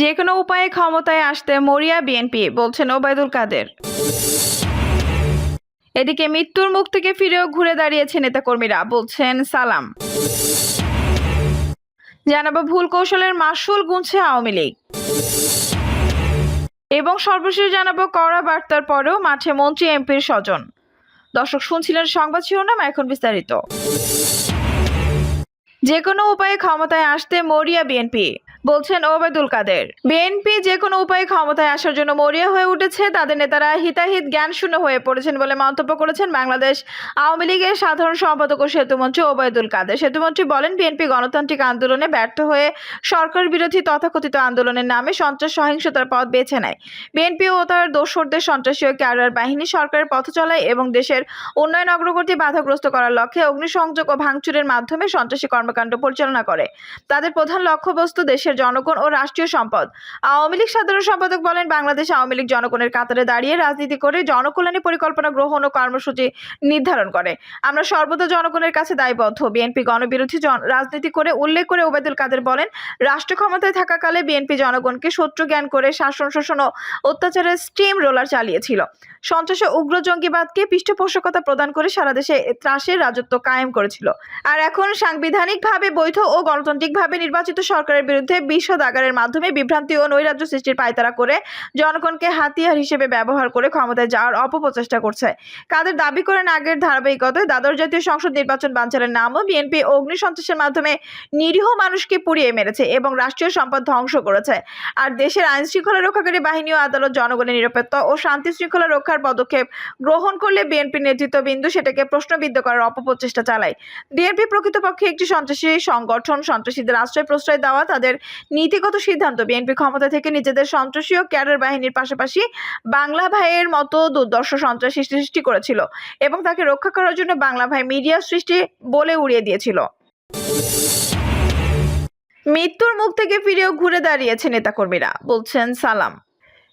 যে কোনো উপায়ে ক্ষমতায় আসতে মরিয়া বিএনপি, বলছেন ওবায়দুল কাদের। এদিকে মৃত্যুর মুখ থেকে ফিরেও ঘুরে দাঁড়িয়েছে নেতাকর্মীরা, বলছেন সালাম। জানাব ভুল কৌশলের মাসুল গুনছে আওয়ামী লীগ। এবং সর্বশেষ জানাব কড়া বার্তার পরেও মাঠে মন্ত্রী এমপির স্বজন। দর্শক শুনছিলেন সংবাদ শিরোনাম, এখন বিস্তারিত। যে কোনো উপায়ে ক্ষমতায় আসতে মরিয়া বিএনপি। বলছেন ওবায়দুল কাদের। বিএনপি যে কোনো উপায়ে ক্ষমতায় আসার জন্য মরিয়া হয়ে উঠেছে, তাদের নেতারা হিতাহিত জ্ঞান শূন্য হয়ে পড়েছেন বলে মন্তব্য করেছেন বাংলাদেশ আওয়ামী লীগের সাধারণ সম্পাদক ও সেতুমন্ত্রী ওবায়দুল কাদের। সেতুমন্ত্রী বলেন, বিএনপি গণতান্ত্রিক আন্দোলনে ব্যর্থ হয়ে সরকার বিরোধী তথাকথিত আন্দোলনের নামে সন্ত্রাস সহিংসতার পথ বেছে নেয়। বিএনপি ও তার দোসরদের সন্ত্রাসী ও ক্যাডার বাহিনী সরকারের পথ চলায় এবং দেশের উন্নয়ন অগ্রগতি বাধাগ্রস্ত করার লক্ষ্যে অগ্নিসংযোগ ও ভাঙচুরের মাধ্যমে সন্ত্রাসী কর্মকাণ্ড পরিচালনা করে। তাদের প্রধান লক্ষ্যবস্তু দেশের জনগণ ও রাষ্ট্রীয় সম্পদ। আওয়ামী লীগ সাধারণ সম্পাদক বলেন, বাংলাদেশ আওয়ামী লীগ জনগণের কাতারে দাঁড়িয়ে রাজনীতি করে জনকল্যাণী পরিকল্পনা গ্রহণ ও কর্মসূচি নির্ধারণ করে। আমরা সর্বদা জনগণের কাছে দায়বদ্ধ। বিএনপি গণবিরোধী জন- রাজনীতি করে উল্লেখ করে ওবায়দুল কাদের বলেন, রাষ্ট্র ক্ষমতায় থাকাকালে বিএনপি জনগণকে শত্রু জ্ঞান করে শাসন, শোষণ ও অত্যাচারের স্টিম রোলার চালিয়েছিল। সন্ত্রাস উগ্র জঙ্গিবাদকে পৃষ্ঠপোষকতা প্রদান করে সারা দেশে ত্রাসের রাজত্ব কায়েম করেছিল। আর এখন সাংবিধানিকভাবে, বৈধ ও গণতান্ত্রিকভাবে নির্বাচিত সরকারের বিরুদ্ধে বিষদাগারের মাধ্যমে বিভ্রান্তি ও নৈরাজ্য সৃষ্টির পায়তারা করে জনগণকে হাতিয়ার হিসেবে ব্যবহার করে ক্ষমতায় যাওয়ার অপপ্রচেষ্টা করছে। কাদের দাবি করেন আগের ধারাবাহিকতায় দ্বাদশ জাতীয় সংসদ নির্বাচন বাঞ্চালের নামও বিএনপি অগ্নি সন্ত্রাসের মাধ্যমে নিরীহ মানুষকে পুড়িয়ে মেরেছে এবং রাষ্ট্রীয় সম্পদ ধ্বংস করেছে। আর দেশের আইন শৃঙ্খলা রক্ষাকারী বাহিনী ও আদালত জনগণের নিরাপত্তা ও শান্তি শৃঙ্খলা রক্ষার পদক্ষেপ গ্রহণ করলে বিএনপি নেতৃত্ববৃন্দ সেটাকে প্রশ্নবিদ্ধ করার অপপ্রচেষ্টা চালায়। বিএনপি প্রকৃতপক্ষে একটি সন্ত্রাসী সংগঠন। সন্ত্রাসীদের আশ্রয় প্রশ্রয় দেওয়া তাদের নীতিগত সিদ্ধান্ত বিএনপি ক্ষমতা থেকে নিজেদের সন্ত্রাসী ও ক্যাডার বাহিনীর পাশাপাশি বাংলা ভাইয়ের মতো দুর্দর্শ সন্ত্রাসী সৃষ্টি করেছিল এবং তাকে রক্ষা করার জন্য বাংলা ভাই মিডিয়া সৃষ্টি বলে উড়িয়ে দিয়েছিল। মৃত্যুর মুখ থেকে ফিরেও ঘুরে দাঁড়িয়েছে নেতাকর্মীরা, বলছেন সালাম।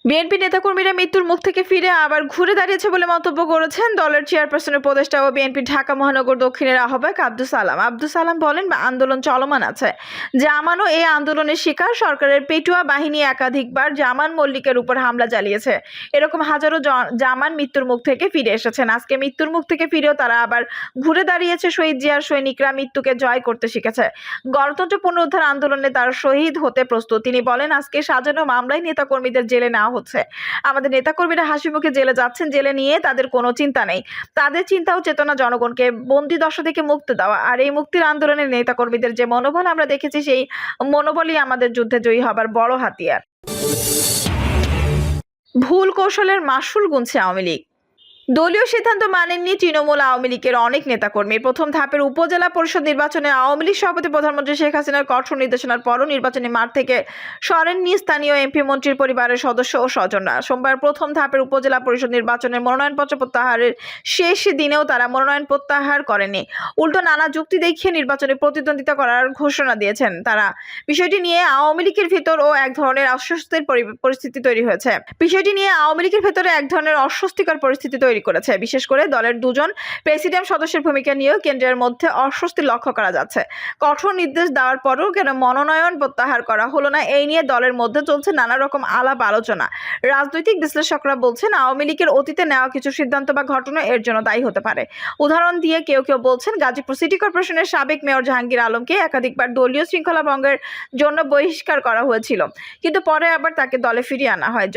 বিএনপি নেতাকর্মীরা মৃত্যুর মুখ থেকে ফিরে আবার ঘুরে দাঁড়িয়েছে বলে মন্তব্য করেছেন দলের চেয়ারপারসনের উপদেষ্টা ও বিএনপি ঢাকা মহানগর দক্ষিণের আহ্বায়ক আব্দুল সালাম। আব্দুল সালাম বলেন, আন্দোলন চলমান আছে। জামানও এই আন্দোলনের শিকার সরকারের পেটুয়া বাহিনী একাধিকবার জামান মল্লিকের উপর হামলা চালিয়েছে। এরকম হাজারো জামান মৃত্যুর মুখ থেকে ফিরে এসেছেন। আজকে মৃত্যুর মুখ থেকে ফিরেও তারা আবার ঘুরে দাঁড়িয়েছে। শহীদ জিয়ার সৈনিকরা মৃত্যুকে জয় করতে শিখেছে। গণতন্ত্র পুনরুদ্ধার আন্দোলনে তার শহীদ হতে প্রস্তুত। তিনি বলেন, আজকে সাজানো মামলায় নেতাকর্মীদের জেলে নেওয়া হচ্ছে। আমাদের নেতাকর্মীরা হাসি মুখে জেলে যাচ্ছেন, জেলে নিয়ে তাদের কোনো চিন্তা নেই। তাদের চিন্তা ও চেতনা জনগণকে বন্দি দশা থেকে মুক্তি দেওয়া। আর এই মুক্তির আন্দোলনের নেতাকর্মীদের যে মনোবল আমরা দেখেছি, সেই মনোবলই আমাদের যুদ্ধে জয়ী হবার বড় হাতিয়ার। ভুল কৌশলের মাসুল গুনছে আওয়ামী লীগ। দলীয় সিদ্ধান্ত মানেননি তৃণমূল আওয়ামী লীগের অনেক নেতাকর্মী। প্রথম ধাপের উপজেলা পরিষদ নির্বাচনে আওয়ামী লীগ সভাপতি প্রধানমন্ত্রী শেখ হাসিনার কঠোর নির্দেশনার পরও নির্বাচনী মাঠ থেকে সরেননি স্থানীয় এমপি মন্ত্রীর পরিবারের সদস্য ও স্বজনরা। সোমবার প্রথম ধাপের উপজেলা পরিষদ নির্বাচনের মনোনয়নপত্র প্রত্যাহারের শেষ দিনেও তারা মনোনয়ন প্রত্যাহার করেনি। উল্টো নানা যুক্তি দেখিয়ে নির্বাচনে প্রতিদ্বন্দ্বিতা করার ঘোষণা দিয়েছেন তারা। বিষয়টি নিয়ে আওয়ামী লীগের ভিতর ও এক ধরনের অস্বস্তির পরি- পরিস্থিতি তৈরি হয়েছে। বিষয়টি নিয়ে আওয়ামী লীগের ভেতরে এক ধরনের অস্বস্তিকর পরিস্থিতি তৈরি করেছে। বিশেষ করে দলের দুজন প্রেসিডেন্ট সদস্যের ভূমিকা নিয়েও কেন্দ্রের মধ্যে অস্বস্তি লক্ষ্য করা যাচ্ছে। কঠোর নির্দেশ দেওয়ার পরেও কেন মনোনয়ন প্রত্যাহার করা হলো না, এই নিয়ে দলের মধ্যে চলছে নানা রকম আলাপ আলোচনা। রাজনৈতিক বিশ্লেষকরা বলছেন, আওয়ামী লীগের অতীতে নেওয়া কিছু সিদ্ধান্ত বা ঘটনা এর জন্য দায়ী হতে পারে। উদাহরণ দিয়ে কেউ কেউ বলছেন, গাজীপুর সিটি কর্পোরেশনের সাবেক মেয়র জাহাঙ্গীর আলমকে একাধিকবার দলীয় শৃঙ্খলা ভঙ্গের জন্য বহিষ্কার করা হয়েছিল। কিন্তু পরে আবার তাকে দলে ফিরিয়ে আনা হয়।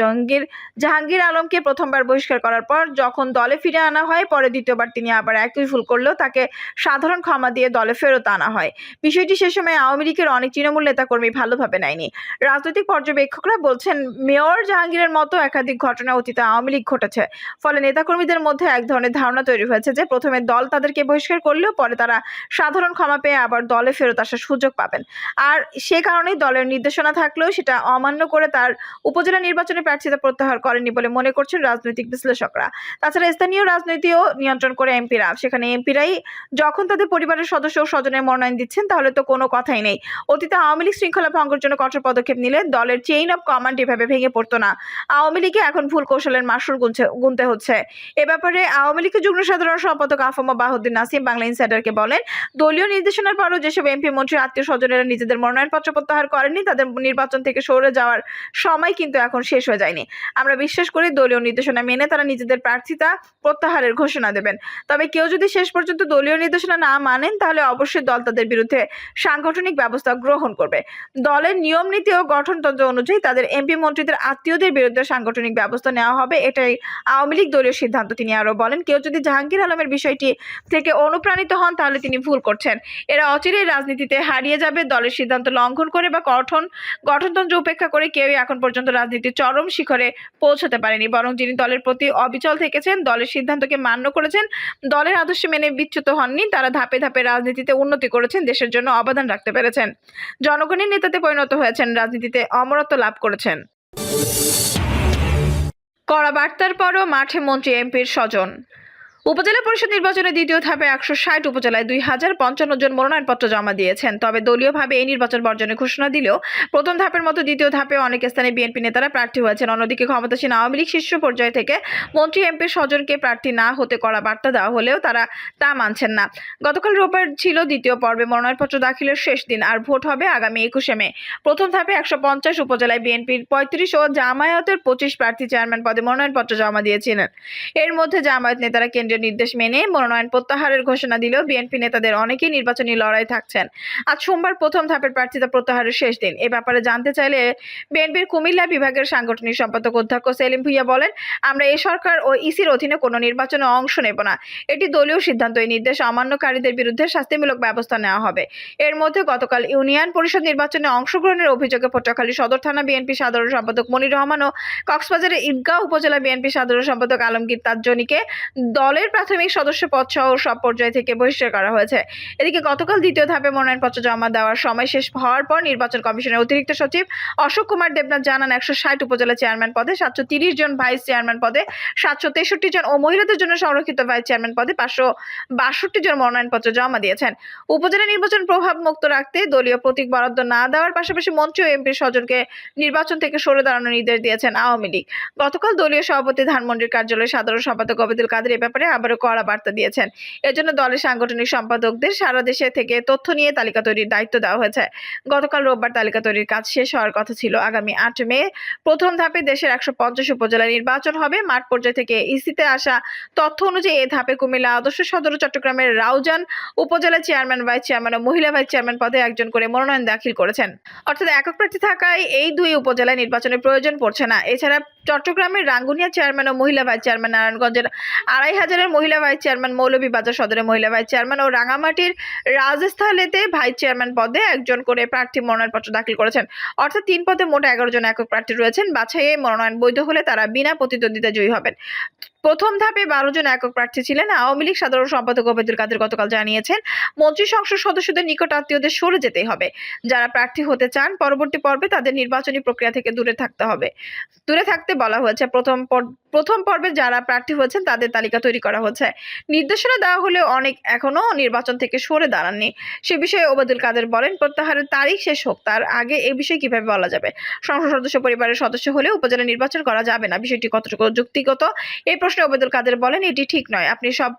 জাহাঙ্গীর আলমকে প্রথমবার বহিষ্কার করার পর যখন দলে ফিরে আনা হয়, পরে দ্বিতীয়বার তিনি আবার একই ভুল করলেও তাকে সাধারণ ক্ষমা দিয়ে দলে ফেরত আনা হয়। বিষয়টি সে সময় আওয়ামী লীগের অনেক তৃণমূল নেতাকর্মী ভালোভাবে নেয়নি। রাজনৈতিক পর্যবেক্ষকরা বলছেন, মেয়র জাহাঙ্গীরের মতো একাধিক ঘটনা অতীতে আওয়ামী লীগ ঘটেছে। ফলে নেতাকর্মীদের মধ্যে এক ধরনের ধারণা তৈরি হয়েছে যে, প্রথমে দল তাদেরকে বহিষ্কার করলেও পরে তারা সাধারণ ক্ষমা পেয়ে আবার দলে ফেরত আসার সুযোগ পাবেন। আর সে কারণেই দলের নির্দেশনা থাকলেও সেটা অমান্য করে তার উপজেলা নির্বাচনে প্রার্থিতা প্রত্যাহার করেনি বলে মনে করছেন রাজনৈতিক বিশ্লেষকরা। তাছাড়া স্থানীয় রাজনীতিও নিয়ন্ত্রণ করে এমপিরা। সেখানে এমপিরাই যখন তাদের পরিবারের সদস্য ও স্বজনের মনোনয়ন দিচ্ছেন, তাহলে তো কোনো কথাই নেই। অতীতে আওয়ামী লীগ শৃঙ্খলা ভঙ্গের জন্য কঠোর পদক্ষেপ নিলে দলের চেইন অফ কমান্ড এভাবে ভেঙে পড়তো না। আওয়ামী লীগে এখন ভুল কৌশলের গুনছে, গুনতে হচ্ছে। এ ব্যাপারে আওয়ামী লীগের যুগ্ম সাধারণ সম্পাদক আফমা বাহুদ্দিন নাসিম বাংলা ইনসাইডারকে বলেন, দলীয় নির্দেশনার পরও যেসব এমপি, মন্ত্রী, আত্মীয় স্বজনেরা নিজেদের মনোনয়নপত্র প্রত্যাহার করেননি, তাদের নির্বাচন থেকে সরে যাওয়ার সময় কিন্তু এখন শেষ হয়ে যায়নি। আমরা বিশ্বাস করি দলীয় নির্দেশনা মেনে তারা নিজেদের প্রার্থিতা প্রত্যাহারের ঘোষণা দেবেন। তবে কেউ যদি শেষ পর্যন্ত দলীয় নির্দেশনা না মানেন, তাহলে অবশ্যই দল তাদের বিরুদ্ধে সাংগঠনিক ব্যবস্থা গ্রহণ করবে। দলের নিয়ম, নীতি ও গঠনতন্ত্র অনুযায়ী তাদের এমপি মন্ত্রীদের আত্মীয়দের বিরুদ্ধে সাংগঠনিক ব্যবস্থা নেওয়া হবে, এটাই আওয়ামী লীগ দলীয় সিদ্ধান্ত, তিনি আরও বলেন। কেউ যদি জাহাঙ্গীর আলমের বিষয়টি থেকে অনুপ্রাণিত হন, তাহলে তিনি ভুল করছেন। এরা অচিরেই রাজনীতিতে হারিয়ে যাবে, দলের সিদ্ধান্ত লঙ্ঘন করে বা গঠন, গঠনতন্ত্র উপেক্ষা করে কেউই এখন পর্যন্ত রাজনীতির চরম শিখরে পৌঁছাতে পারেনি, বরং যিনি দলের প্রতি অবিচল থেকেছেন দলের সিদ্ধান্তকে মান্য করেছেন, দলের আদর্শ মেনে বিচ্যুত হননি, তারা ধাপে ধাপে রাজনীতিতে উন্নতি করেছেন, দেশের জন্য অবদান রাখতে পেরেছেন। জনগণের নেতাতে পরিণত হয়েছেন, রাজনীতিতে অমরত্ব লাভ করেছেন। কড়া বার্তার পরও মাঠে মন্ত্রী এমপির স্বজন। উপজেলা পরিষদ নির্বাচনে দ্বিতীয় ধাপে একশো ষাট উপজেলায় দুই হাজার পঞ্চান্ন জন মনোনয়নপত্র জমা দিয়েছেন। তবে দলীয়ভাবে এই নির্বাচন বর্জনের ঘোষণা দিলেও প্রথম ধাপের মতো দ্বিতীয় ধাপে অনেক স্থানে বিএনপি নেতারা প্রার্থী হয়েছেন। অন্যদিকে ক্ষমতাসীন আওয়ামী লীগ শীর্ষ পর্যায় থেকে মন্ত্রী এমপি স্বজনকে প্রার্থী না হতে করা বার্তা দেওয়া হলেও তারা তা মানছেন না। গতকাল রোববার ছিল দ্বিতীয় পর্বে মনোনয়নপত্র দাখিলের শেষ দিন আর ভোট হবে আগামী একুশে মে। প্রথম ধাপে একশো পঞ্চাশ উপজেলায় বিএনপির পঁয়ত্রিশ ও জামায়াতের পঁচিশ প্রার্থী চেয়ারম্যান পদে মনোনয়নপত্র জমা দিয়েছিলেন। এর মধ্যে জামায়াত নেতারা কেন্দ্রীয় নির্দেশ মেনে মনোনয়ন প্রত্যাহারের ঘোষণা দিলেও বিএনপি নেতাদের অনেকেই নির্বাচনী লড়াই থাকছেন। আজ সোমবার প্রথম ধাপের প্রার্থিতা প্রত্যাহারের শেষ দিন। এ ব্যাপারে জানতে চাইলে বিএনপির কুমিল্লা বিভাগের সাংগঠনিক সম্পাদক অধ্যক্ষ সেলিম ভুইয়া বলেন, আমরা এই সরকার ও ইসির অধীনে কোনো নির্বাচনে অংশ নেব না। এটি দলীয় সিদ্ধান্ত। এই নির্দেশ অমান্যকারীদের বিরুদ্ধে শাস্তিমূলক ব্যবস্থা নেওয়া হবে। এর মধ্যে গতকাল ইউনিয়ন পরিষদ নির্বাচনে অংশগ্রহণের অভিযোগে পটুয়াখালী সদর থানা বিএনপি সাধারণ সম্পাদক মনির রহমান ও কক্সবাজারের ঈদগাঁও উপজেলা বিএনপি সাধারণ সম্পাদক আলমগীর তাজ্জনীকে দলের প্রাথমিক সদস্য পদ সহ সব পর্যায় থেকে বহিষ্কার করা হয়েছে। এদিকে গতকাল দ্বিতীয় ধাপে মনোনয়নপত্র জমা দেওয়ার সময় শেষ হওয়ার পর নির্বাচন কমিশনের অতিরিক্ত সচিব অশোক কুমার দেবনাথ জানান, একশো ষাট উপজেলা চেয়ারম্যান পদে সাতশো তিরিশ জন ভাইস চেয়ারম্যান পদে, সাতশো তেষট্টি জন ও মহিলাদের জন্য সংরক্ষিত ভাইস চেয়ারম্যান পদে পাঁচশো বাষট্টি জন মনোনয়নপত্র জমা দিয়েছেন। উপজেলা নির্বাচন প্রভাব মুক্ত রাখতে দলীয় প্রতীক বরাদ্দ না দেওয়ার পাশাপাশি মন্ত্রী ও এমপির স্বজনকে নির্বাচন থেকে সরে দাঁড়ানোর নির্দেশ দিয়েছেন আওয়ামী লীগ। গতকাল দলীয় সভাপতি ধানমন্ডির কার্যালয়ের সাধারণ সম্পাদক অবেদুল কাদের এ ব্যাপারে আবারও কড়া বার্তা দিয়েছেন। এজন্য দলের সাংগঠনিক সম্পাদকদের সারা দেশে থেকে তথ্য নিয়ে তালিকা তৈরির দায়িত্ব দেওয়া হয়েছে। গতকাল রোববার তালিকা তৈরির কাজ শেষ হওয়ার কথা ছিল। আগামী আট মে প্রথম ধাপে দেশের একশো পঞ্চাশ উপজেলা নির্বাচন হবে। মাঠ পর্যায় থেকে ইসিতে আসা তথ্য অনুযায়ী এই ধাপে কুমিল্লা আদর্শ সদর চট্টগ্রামের রাউজান উপজেলা চেয়ারম্যান, ভাইস চেয়ারম্যান ও মহিলা ভাইস চেয়ারম্যান পদে একজন করে মনোনয়ন দাখিল করেছেন। অর্থাৎ একক প্রার্থী থাকায় এই দুই উপজেলায় নির্বাচনের প্রয়োজন পড়ছে না। এছাড়া চট্টগ্রামের রাঙ্গুনিয়া চেয়ারম্যান ও মহিলা ভাইস চেয়ারম্যান নারায়ণগঞ্জের আড়াই হাজারের মহিলা ভাইস চেয়ারম্যান মৌলভীবাজার সদরের মহিলা ভাইস চেয়ারম্যান ও রাঙামাটির রাজস্থলেতে ভাইস চেয়ারম্যান পদে একজন করে প্রার্থী মনোনয়নপত্র দাখিল করেছেন। অর্থাৎ তিন পদে মোট এগারো জন একক প্রার্থী রয়েছেন। বাছাইয়ে মনোনয়ন বৈধ হলে তারা বিনা প্রতিদ্বন্দ্বিতা জয়ী হবেন। প্রথম ধাপে বারো জন একক প্রার্থী ছিলেন। আওয়ামী লীগ সাধারণ সম্পাদক ওবেদুল কাদের গতকাল জানিয়েছেন, মন্ত্রী সংসদ সদস্যদের নিকট আত্মীয়দের সরে যেতে হবে। যারা প্রার্থী হতে চান, পরবর্তী পর্বে তাদের নির্বাচনী প্রক্রিয়া থেকে দূরে থাকতে হবে। দূরে থাকতে বলা হয়েছে, প্রথম পর- প্রথম পর্বে যারা প্রার্থী হয়েছেন, তাদের তালিকা তৈরি করা হচ্ছে নির্দেশনা দেওয়া হলেও অনেক এখনও নির্বাচন থেকে সরে দাঁড়াননি। সে বিষয়ে ওবায়দুল কাদের বলেন, প্রত্যাহারের তারিখ শেষ হোক, তার আগে এ বিষয়ে কীভাবে বলা যাবে? সংসদ সদস্য পরিবারের সদস্য হলে উপজেলা নির্বাচন করা যাবে না। বিষয়টি কতটুকু যুক্তিগত এই প্রশ্নে ওবায়দুল কাদের বলেন এটি ঠিক নয়। আপনি সব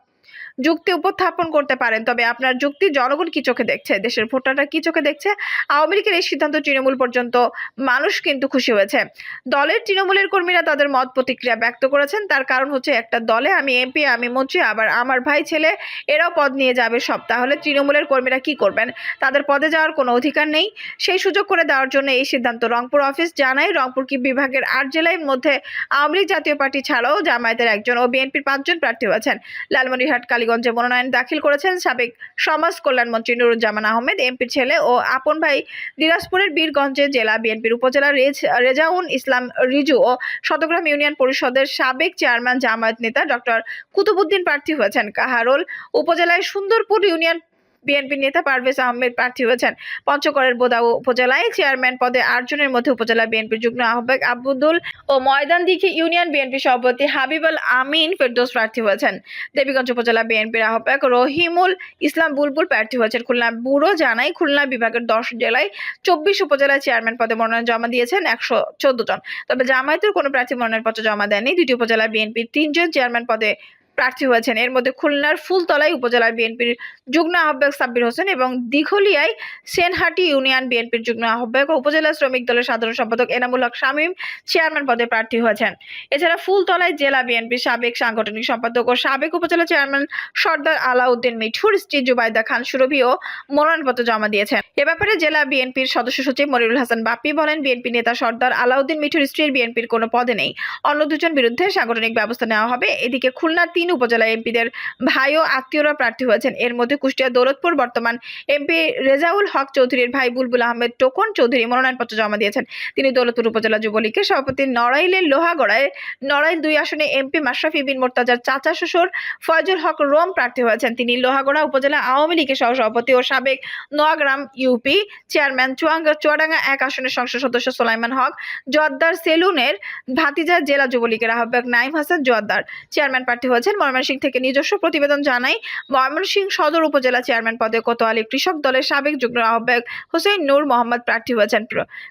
যুক্তি উপস্থাপন করতে পারেন। তবে আপনার যুক্তি জনগণ কি চোখে দেখছে? দেশের ভোটাররা কি চোখে দেখছে? আওয়ামী লীগের এই সিদ্ধান্ত তৃণমূল পর্যন্ত মানুষ কিন্তু খুশি হয়েছে। দলের তৃণমূলের কর্মীরা তাদের মত প্রতিক্রিয়া ব্যক্ত করেছেন। তার কারণ হচ্ছে একটা দলে আমি এমপি, আমি মন্ত্রী, আবার আমার ভাই ছেলে, এরাও পদ নিয়ে যাবে সব। তাহলে তৃণমূলের কর্মীরা কি করবেন? তাদের পদে যাওয়ার কোনো অধিকার নেই। সেই সুযোগ করে দেওয়ার জন্য এই সিদ্ধান্ত রংপুর অফিস জানায়। রংপুর কি বিভাগের আট জেলার মধ্যে আওয়ামী লীগ জাতীয় পার্টি ছাড়াও জামায়াতের একজন ও বিএনপির পাঁচজন প্রার্থী হয়েছেন। লালমনিরহাট কালীগঞ্জে মনোনয়ন দাখিল করেছেন সাবেক সমাজ কল্যাণমন্ত্রী নুরুজ্জামান আহমেদ, এমপির ছেলে ও আপন ভাই দিনাজপুরের বীরগঞ্জে জেলা বিএনপির উপজেলা রেজ রেজাউন ইসলাম রিজু ও শতগ্রাম ইউনিয়ন পরিষদের সাবেক চেয়ারম্যান জামায়াত নেতা ডক্টর কুতুবুদ্দিন প্রার্থী হয়েছেন। কাহারোল উপজেলায় সুন্দরপুর ইউনিয়ন বিএনপি নেতা পারভেজ আহমেদ প্রার্থী হয়েছেন। পঞ্চগড়ের বোদা উপজেলায় চেয়ারম্যান পদে আটজনের মধ্যে উপজেলা বিএনপির যুগ্ম আহ্বায়ক আব্দুল ও ময়দান দিঘি ইউনিয়ন বিএনপি সভাপতি হাবিবুল আমিন ফেরদৌস প্রার্থী হয়েছেন। দেবীগঞ্জ উপজেলা বিএনপির আহ্বায়ক রহিমুল ইসলাম বুলবুল প্রার্থী হয়েছেন। খুলনা ব্যুরো জানাই খুলনা বিভাগের দশ জেলায় চব্বিশ উপজেলায় চেয়ারম্যান পদে মনোনয়ন জমা দিয়েছেন একশো চোদ্দ জন। তবে জামায়াতের কোনো প্রার্থী মনোনয়নপত্র জমা দেয়নি দুটি উপজেলা বিএনপির তিনজন চেয়ারম্যান পদে প্রার্থী হয়েছেন। এর মধ্যে খুলনার ফুলতলায় উপজেলা বিএনপির যুগ্ম আহ্বায়ক সাব্বির হোসেন এবং দিঘলিয়ায় সেনহাটি ইউনিয়ন বিএনপির যুগ্ম আহ্বায়ক ও উপজেলা শ্রমিক দলের সাধারণ সম্পাদক এনামুল হক শামীম চেয়ারম্যান পদে প্রার্থী হয়েছেন। এছাড়া ফুলতলায় জেলা বিএনপির সাবেক সাংগঠনিক সম্পাদক ও সাবেক উপজেলা চেয়ারম্যান সর্দার আলাউদ্দিন মিঠুর, স্ত্রী জুবাইদা খান সুরভিও মনোনয়নপত্র জমা দিয়েছেন। এ ব্যাপারে জেলা বিএনপির সদস্য সচিব মনিরুল হাসান বাপ্পি বলেন, বিএনপি নেতা সর্দার আলাউদ্দিন মিঠুর স্ত্রীর বিএনপির কোনো পদে নেই। অন্য দুজন বিরুদ্ধে সাংগঠনিক ব্যবস্থা নেওয়া হবে। এদিকে খুলনার তিন উপজেলা এমপিদের ভাই ও আত্মীয়রা প্রার্থী হয়েছেন। এর মধ্যে কুষ্টিয়া দৌলতপুর বর্তমান এমপি রেজাউল হক চৌধুরীর ভাই বুলবুল আহমেদ টোকন চৌধুরী মনোনয়নপত্র জমা দিয়েছেন। তিনি দৌলতপুর উপজেলা যুবলীগের সভাপতি নড়াইলের লোহাগড়ায় নড়াইল দুই আসনে এমপি মাশরাফি বিন মোর্তাজার চাচা শ্বশুর ফয়জুল হক রোম প্রার্থী হয়েছেন। তিনি লোহাগড়া উপজেলা আওয়ামী লীগের সহসভাপতি ও সাবেক নোয়াগ্রাম ইউপি চেয়ারম্যান চুয়াঙ্গা চুয়াডাঙ্গা এক আসনের সংসদ সদস্য সোলাইমান হক জোয়াদ্দার সেলুনের ভাতিজা জেলা যুবলীগের আহ্বায়ক নাইম হাসান জোয়াদ্দার চেয়ারম্যান প্রার্থী হয়েছেন। ময়মনসিংহ থেকে নিজস্ব প্রতিবেদন জানাই, ময়মনসিংহ সদর উপজেলা চেয়ারম্যান পদে কোতোয়ালি কৃষক দলের সাবেক যুগ্ম আহ্বায়ক হোসেন নূর মোহাম্মদ প্রার্থী হয়েছেন।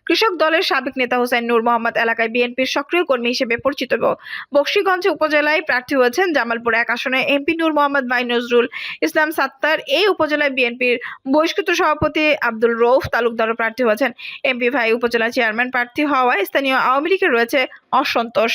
কৃষক দলের সাবেক নেতা হোসেন নূর মোহাম্মদ এলাকায় বিএনপির সক্রিয় কর্মী হিসেবে পরিচিত। বক্সিগঞ্জ উপজেলায় প্রার্থী হয়েছেন জামালপুর এক আসনে এমপি নূর মোহাম্মদ ভাই নজরুল ইসলাম সাত্তার। এই উপজেলায় বিএনপির বহিষ্কৃত সভাপতি আব্দুল রৌফ তালুকদারও প্রার্থী হয়েছেন। এমপি ভাই উপজেলা চেয়ারম্যান প্রার্থী হওয়ায় স্থানীয় আওয়ামী লীগের রয়েছে অসন্তোষ।